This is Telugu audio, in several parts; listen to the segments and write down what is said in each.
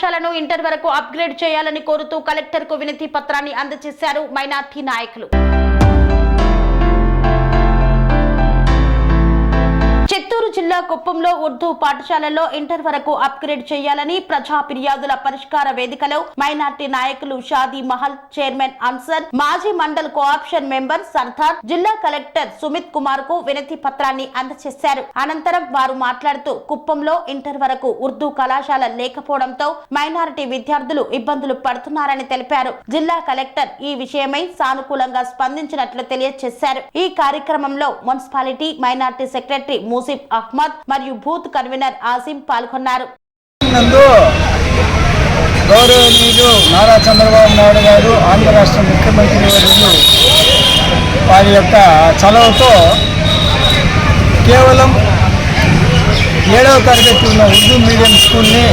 పాఠశాలను ఇంటర్ వరకు అప్గ్రేడ్ చేయాలని కోరుతూ కలెక్టర్కు వినతి పత్రాన్ని అందజేశారు మైనార్టీ నాయకులు. గుంటూరు జిల్లా కుప్పంలో ఉర్దూ పాఠశాలలో ఇంటర్ వరకు అప్గ్రేడ్ చేయాలని ప్రజా ఫిర్యాదుల పరిష్కార వేదికలో మైనార్టీ నాయకులు షాదీ మహల్ చైర్మన్ అన్సర్ మాజీ మండల్ కోఆప్షన్ మెంబర్ సర్దార్ జిల్లా కలెక్టర్ సుమిత్ కుమార్కు వినతి పత్రాన్ని అందజేశారు. అనంతరం వారు మాట్లాడుతూ కుప్పంలో ఇంటర్ వరకు ఉర్దూ కళాశాల లేకపోవడంతో మైనారిటీ విద్యార్థులు ఇబ్బందులు పడుతున్నారని తెలిపారు. జిల్లా కలెక్టర్ ఈ విషయమై సానుకూలంగా స్పందించినట్లు తెలియజేశారు. ఈ కార్యక్రమంలో municipality minority secretary Musif Ahmed మరియు బూత్ కన్వీనర్ ఆసిం పాల్గొన్నారు. గౌరవనీయులు నారా చంద్రబాబు నాయుడు గారు ఆంధ్ర రాష్ట్ర ముఖ్యమంత్రి వర్యులు వారి యొక్క చలవతో కేవలం ఏడవ తరగతి ఉన్న ఉర్దూ మీడియం స్కూల్ని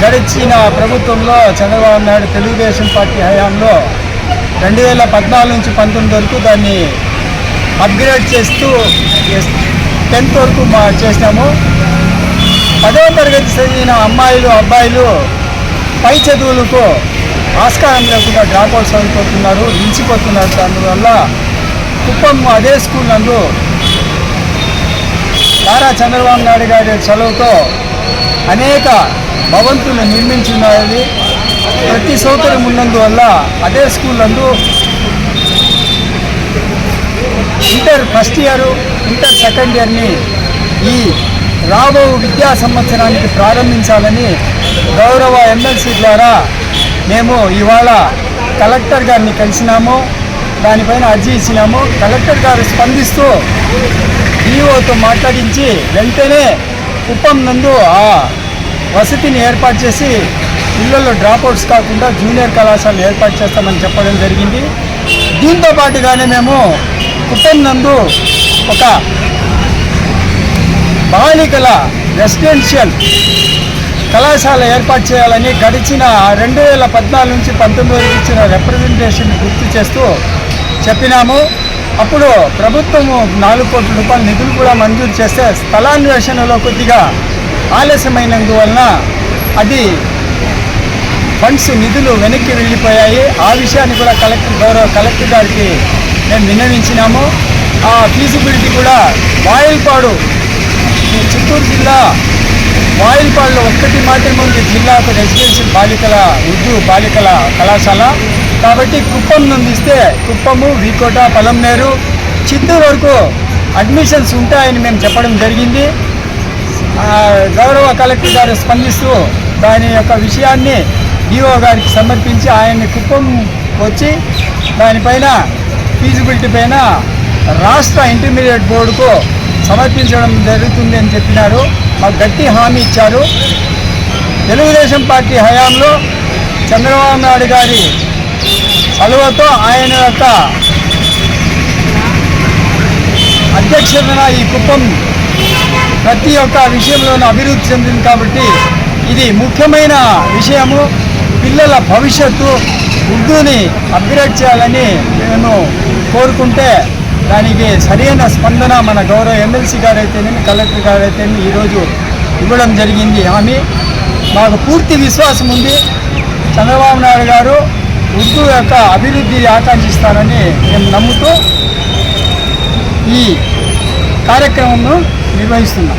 గడిచిన ప్రభుత్వంలో చంద్రబాబు నాయుడు తెలుగుదేశం పార్టీ హయాంలో రెండు వేల పద్నాలుగు నుంచి పంతొమ్మిది వరకు దాన్ని అప్గ్రేడ్ చేస్తూ టెన్త్ వరకు మా చేసినాము. పదవ తరగతి చదివిన అమ్మాయిలు అబ్బాయిలు పై చదువులకు ఆస్కారం లేకుండా డ్రాప్ అవుట్స్ అయిపోతున్నారు నిలిచిపోతున్నారు. దానివల్ల కుప్పం అదే స్కూల్ నందు నారా చంద్రబాబు నాయుడు గారి చదువుతో అనేక భవంతులు నిర్మించున్నది ప్రతి సౌకర్యం ఉన్నందువల్ల అదే స్కూల్ నందు inter first year inter second ఇయర్ని ఈ రాబో విద్యా సంవత్సరానికి ప్రారంభించాలని గౌరవ ఎమ్మెల్సీ ద్వారా మేము ఇవాళ కలెక్టర్ గారిని కలిసినాము దానిపైన అర్జీ ఇచ్చినాము. కలెక్టర్ గారు స్పందిస్తూ డిఓతో మాట్లాడించి వెంటనే కుప్పం నందు ఆ వసతిని ఏర్పాటు చేసి పిల్లలు డ్రాప్అవుట్స్ కాకుండా జూనియర్ కళాశాలను ఏర్పాటు చేస్తామని చెప్పడం జరిగింది. దీంతో పాటుగానే మేము కుప్పం నందు ఒక బాలికల రెసిడెన్షియల్ కళాశాల ఏర్పాటు చేయాలని గడిచిన రెండు వేల పద్నాలుగు నుంచి పంతొమ్మిది వరకు ఇచ్చిన రిప్రజెంటేషన్ గుర్తు చేస్తూ చెప్పినాము. అప్పుడు ప్రభుత్వము నాలుగు కోట్ల రూపాయల నిధులు కూడా మంజూరు చేస్తే స్థలాన్వేషణలో కొద్దిగా ఆలస్యమైనందువలన అది ఫండ్స్ నిధులు వెనక్కి వెళ్ళిపోయాయి. ఆ విషయాన్ని కూడా కలెక్టర్ గౌరవ కలెక్టర్ గారికి మేము విన్నవించినాము ఆ ఫీజిబిలిటీ కూడా వాయిల్పాడు. ఈ చిత్తూరు జిల్లా వాయిల్పాడులో ఒక్కటి మాత్రమే ఉంది. జిల్లాకు రెసిడెన్షియల్ బాలికల ఉర్దూ బాలికల కళాశాల. కాబట్టి కుప్పం నుండి ఇస్తే కుప్పము వీకోట పలంనేరు చిత్తూరు వరకు అడ్మిషన్స్ ఉంటాయని మేము చెప్పడం జరిగింది. ఆ, గౌరవ కలెక్టర్ గారు స్పందిస్తూ దాని యొక్క విషయాన్ని డిఓ గారికి సమర్పించి ఆయన్ని కుప్పం వచ్చి దానిపైన ఫీజిబిలిటీ పైన రాష్ట్ర ఇంటర్మీడియట్ బోర్డుకు సమర్పించడం జరుగుతుంది అని చెప్పినారు. మాకు గట్టి హామీ ఇచ్చారు. తెలుగుదేశం పార్టీ హయాంలో చంద్రబాబు నాయుడు గారి చలువతో ఆయన యొక్క అధ్యక్షతన ఈ కుప్పం ప్రతి ఒక్క విషయంలోనూ అభివృద్ధి చెందింది కాబట్టి ఇది ముఖ్యమైన విషయము. పిల్లల భవిష్యత్తు ఉర్దూని అప్గ్రేడ్ చేయాలని నేను కోరుకుంటే దానికి సరైన స్పందన మన గౌరవ ఎమ్మెల్సీ గారైతేనే కలెక్టర్ గారు ఈరోజు ఇవ్వడం జరిగింది హామీ. మాకు పూర్తి విశ్వాసం ఉంది. చంద్రబాబు నాయుడు గారు ఉర్దూ యొక్క అభివృద్ధి ఆకాంక్షిస్తారని మేము నమ్ముతూ ఈ కార్యక్రమంను నిర్వహిస్తున్నాం.